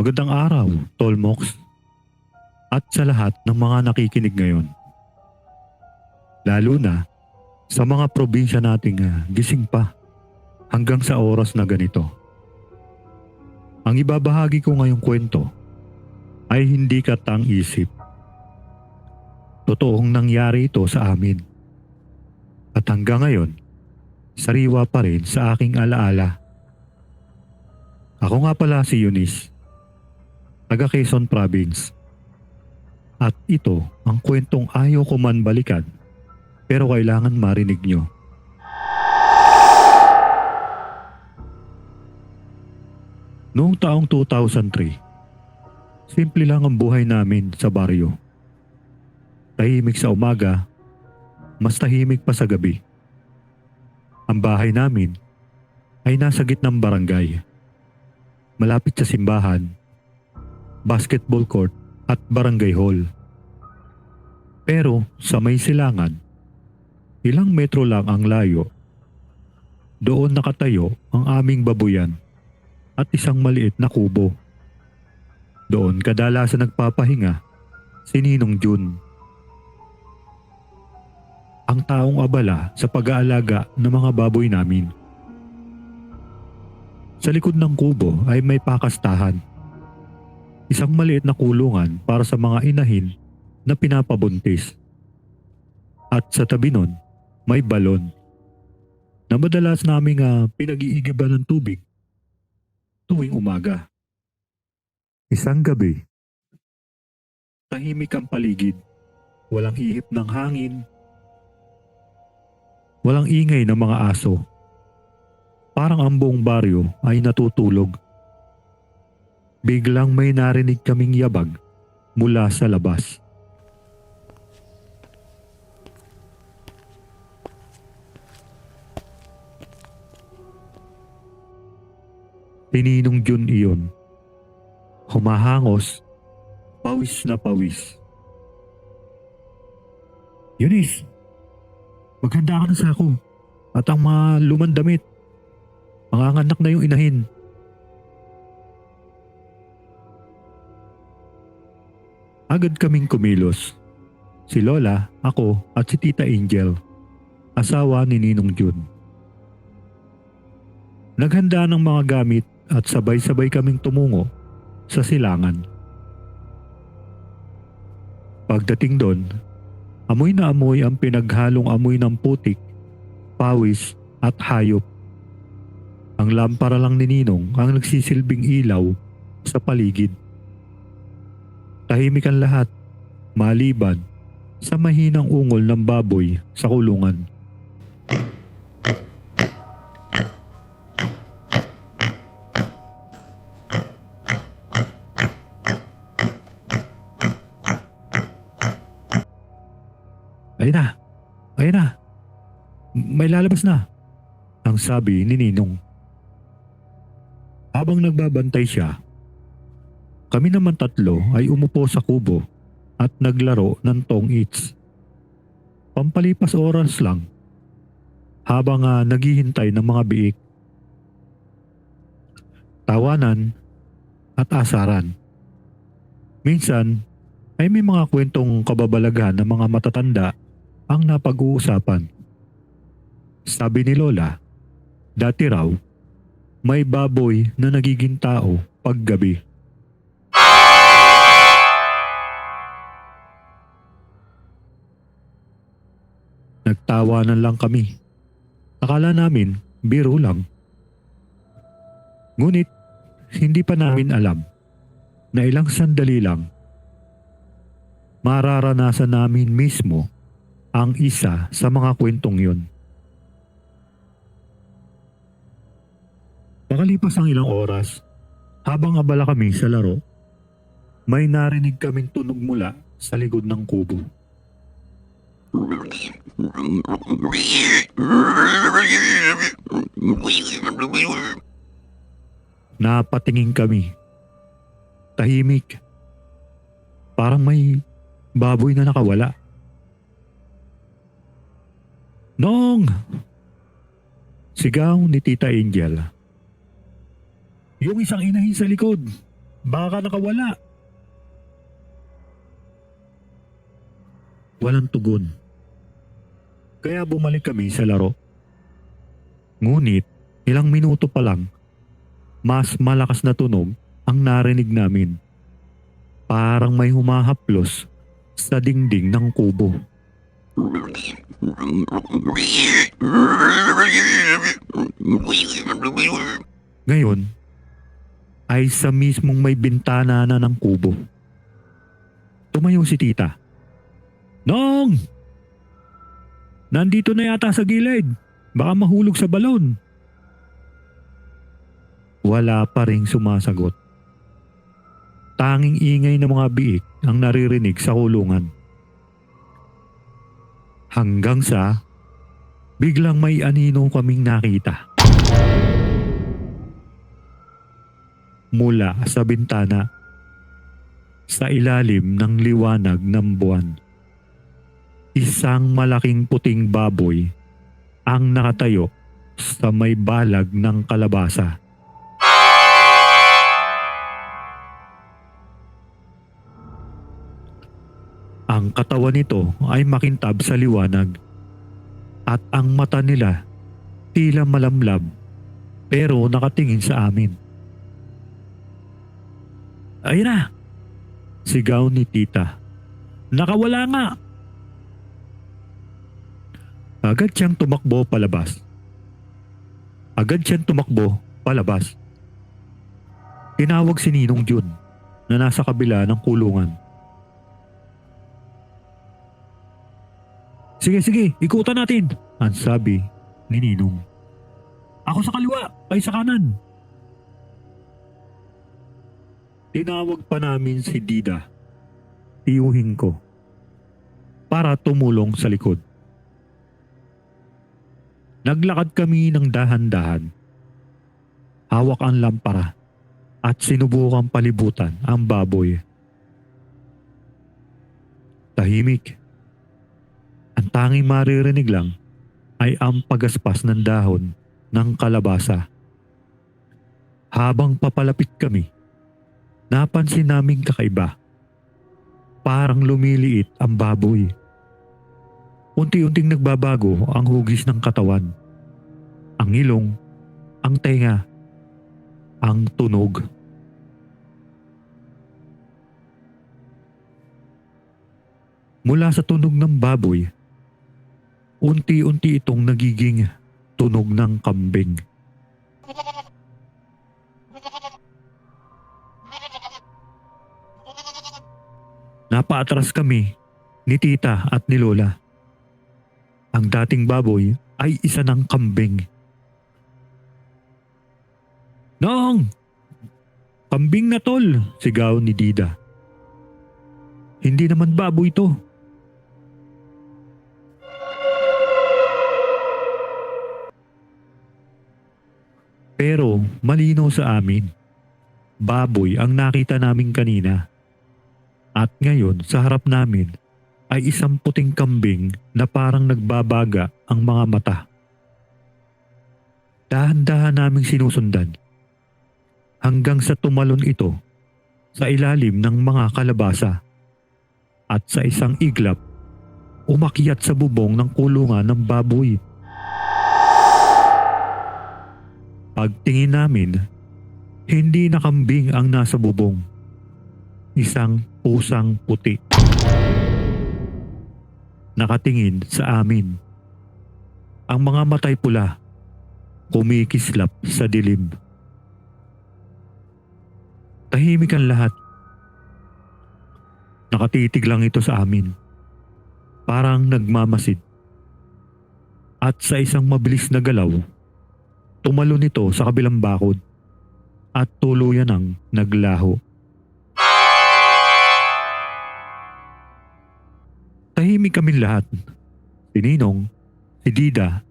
Magandang araw, Tolmox. At sa lahat ng mga nakikinig ngayon. Lalo na sa mga probinsya nating ah, gising pa hanggang sa oras na ganito. Ang ibabahagi ko ngayong kwento ay hindi katang isip. Totoong nangyari ito sa amin. At hanggang ngayon, sariwa pa rin sa aking alaala. Ako nga pala si Eunice, taga Quezon Province. At ito ang kwentong ayaw ko man balikan pero kailangan marinig nyo. Noong taong 2003, simple lang ang buhay namin sa baryo. Tahimik sa umaga, mas tahimik pa sa gabi. Ang bahay namin ay nasa gitnang barangay. Malapit sa simbahan, basketball court at barangay hall. Pero sa may silangan, ilang metro lang ang layo. Doon nakatayo ang aming babuyan at isang maliit na kubo. Doon kadalasan nagpapahinga si Ninong Jun. Ang taong abala sa pag-aalaga ng mga baboy namin. Sa likod ng kubo ay may pakastahan. Isang maliit na kulungan para sa mga inahin na pinapabuntis. At sa tabi nun, may balon na madalas naming uh, pinag-iigiban ng tubig tuwing umaga. Isang gabi, tahimik ang paligid. Walang ihip ng hangin. Walang ingay ng mga aso. Parang ang buong baryo ay natutulog. Biglang may narinig kaming yabag mula sa labas. Tininong Jun iyon. Humahangos, pawis na pawis. Eunice, maghanda ka na sa ako at ang mga lumang damit. Mga anak na yung inahin. Agad kaming kumilos. Si Lola, ako at si Tita Angel, asawa ni Ninong Jun. Naghanda ng mga gamit at sabay-sabay kaming tumungo sa silangan. Pagdating doon, amoy na amoy ang pinaghalong amoy ng putik, pawis at hayop. Ang lampara lang ni Ninong ang nagsisilbing ilaw sa paligid. Tahimik ang lahat, maliban sa mahinang ungol ng baboy sa kulungan. Ayun na, ayun na, may lalabas na, ang sabi ni Ninong. Habang nagbabantay siya, kami naman tatlo ay umupo sa kubo at naglaro ng tong eats. Pampalipas oras lang habang ah, naghihintay ng mga biik. Tawanan at asaran. Minsan ay may mga kwentong kababalaghan ng mga matatanda ang napag-uusapan. Sabi ni Lola, dati raw may baboy na nagiging tao paggabi. Nagtawanan lang kami. Akala namin biro lang. Ngunit hindi pa namin alam na ilang sandali lang mararanasan namin mismo ang isa sa mga kwentong yun. Pakalipas ang ilang oras, habang abala kami sa laro, may narinig kaming tunog mula sa likod ng kubo. Napatingin kami. Tahimik. Parang may baboy na nakawala. Nong! Sigaw ni Tita Angel. Yung isang inahin sa likod. Baka nakawala. Walang tugon. Kaya bumalik kami sa laro. Ngunit ilang minuto pa lang, mas malakas na tunog ang narinig namin. Parang may humahaplos sa dingding ng kubo. Ngayon, ay sa mismong may bintana na ng kubo. Tumayo si tita. Nong! Nandito na yata sa gilid. Baka mahulog sa balon. Wala pa ring sumasagot. Tanging ingay ng mga biik ang naririnig sa kulungan. Hanggang sa biglang may anino kaming nakita. Mula sa bintana sa ilalim ng liwanag ng buwan. Isang malaking puting baboy ang nakatayo sa may balag ng kalabasa. Ang katawan nito ay makintab sa liwanag at ang mata nila tila malamlab pero nakatingin sa amin. Ayun na! Sigaw ni tita. Nakawala nga! Agad siyang tumakbo palabas. Agad siyang tumakbo palabas. Tinawag si Ninong Jun na nasa kabila ng kulungan. Sige, sige, ikutan natin, ang sabi ni Ninong. Ako sa kaliwa, ay sa kanan. Tinawag pa namin si Dida, tiyuhin ko, para tumulong sa likod. Naglakad kami ng dahan-dahan. Hawak ang lampara at sinubukang palibutan ang baboy. Tahimik. Ang tanging maririnig lang ay ang pagaspas ng dahon ng kalabasa. Habang papalapit kami, napansin naming kakaiba. Parang lumiliit ang baboy. Unti-unting nagbabago ang hugis ng katawan. Ang ilong, ang tenga, ang tunog. Mula sa tunog ng baboy, unti-unti itong nagiging tunog ng kambing. Napaatras kami ni tita at ni lola. Ang dating baboy ay isa ng kambing. Noong! Kambing na tol! Sigaw ni Dida. Hindi naman baboy to. Pero malinaw sa amin. Baboy ang nakita namin kanina. At ngayon sa harap namin ay isang puting kambing na parang nagbabaga ang mga mata. Dahan-dahan naming sinusundan hanggang sa tumalon ito sa ilalim ng mga kalabasa at sa isang iglap umakyat sa bubong ng kulungan ng baboy. Pagtingin namin, hindi na kambing ang nasa bubong. Isang pusang puti nakatingin sa amin. Ang mga matay pula, kumikislap sa dilim. Tahimik ang lahat. Nakatitig lang ito sa amin. Parang nagmamasid. At sa isang mabilis na galaw, tumalon ito sa kabilang bakod at tuluyan ang naglaho. Tahimik kami lahat. Si Ninong, si Dida,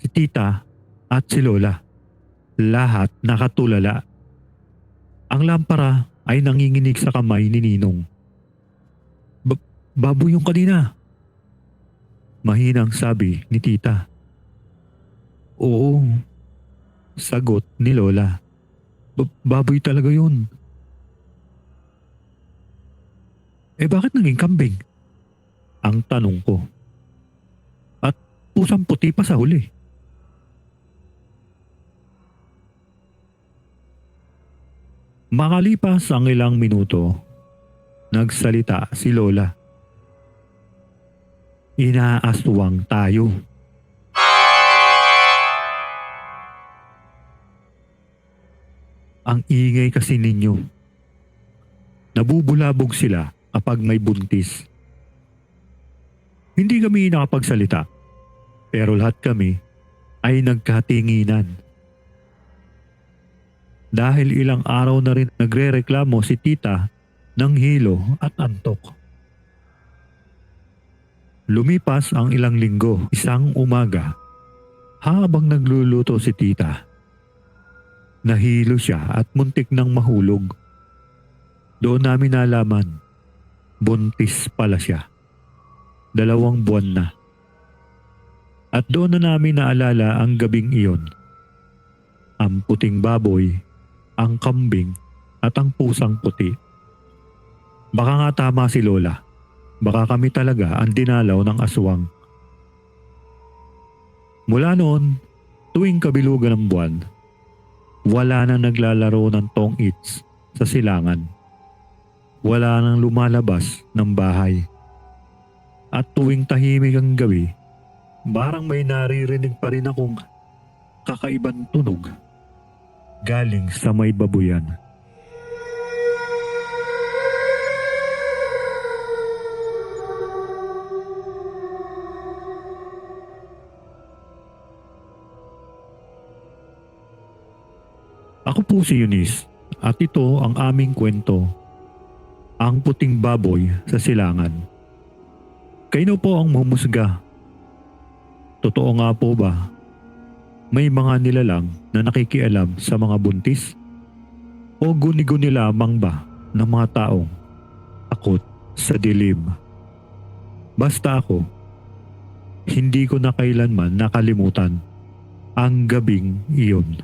si Tita, at si Lola. Lahat nakatulala. Ang lampara ay nanginginig sa kamay ni Ninong. "Ba- yung kanina. Mahinang sabi ni Tita. Oo. Sagot ni Lola. "Ba- baboy talaga yun. Eh bakit naging kambing? Ang tanong ko. At pusang puti pa sa huli. Makalipas ang ilang minuto, nagsalita si Lola. Inaaswang tayo. Ang ingay kasi ninyo. Nabubulabog sila kapag may buntis. Hindi kami nakapagsalita, pero lahat kami ay nagkatinginan. Dahil ilang araw na rin nagre-reklamo si tita ng hilo at antok. Lumipas ang ilang linggo, isang umaga, habang nagluluto si tita. Nahilo siya at muntik nang mahulog. Doon namin nalaman, buntis pala siya. Dalawang buwan na. At doon na namin naalala ang gabing iyon. Ang puting baboy, ang kambing, at ang pusang puti. Baka nga tama si Lola. Baka kami talaga ang dinalaw ng aswang. Mula noon, tuwing kabilugan ng buwan, wala nang naglalaro ng tong its sa silangan. Wala nang lumalabas ng bahay. At tuwing tahimik ang gabi, parang may naririnig pa rin akong kakaibang tunog galing sa may babuyan. Ako po si Eunice at ito ang aming kwento, ang puting baboy sa silangan. Kayo po ang humusga. Totoo nga po ba? May mga nilalang na nakikialam sa mga buntis? O guni-guni lamang ba ng mga taong takot sa dilim? Basta ako, hindi ko na kailanman nakalimutan ang gabing iyon.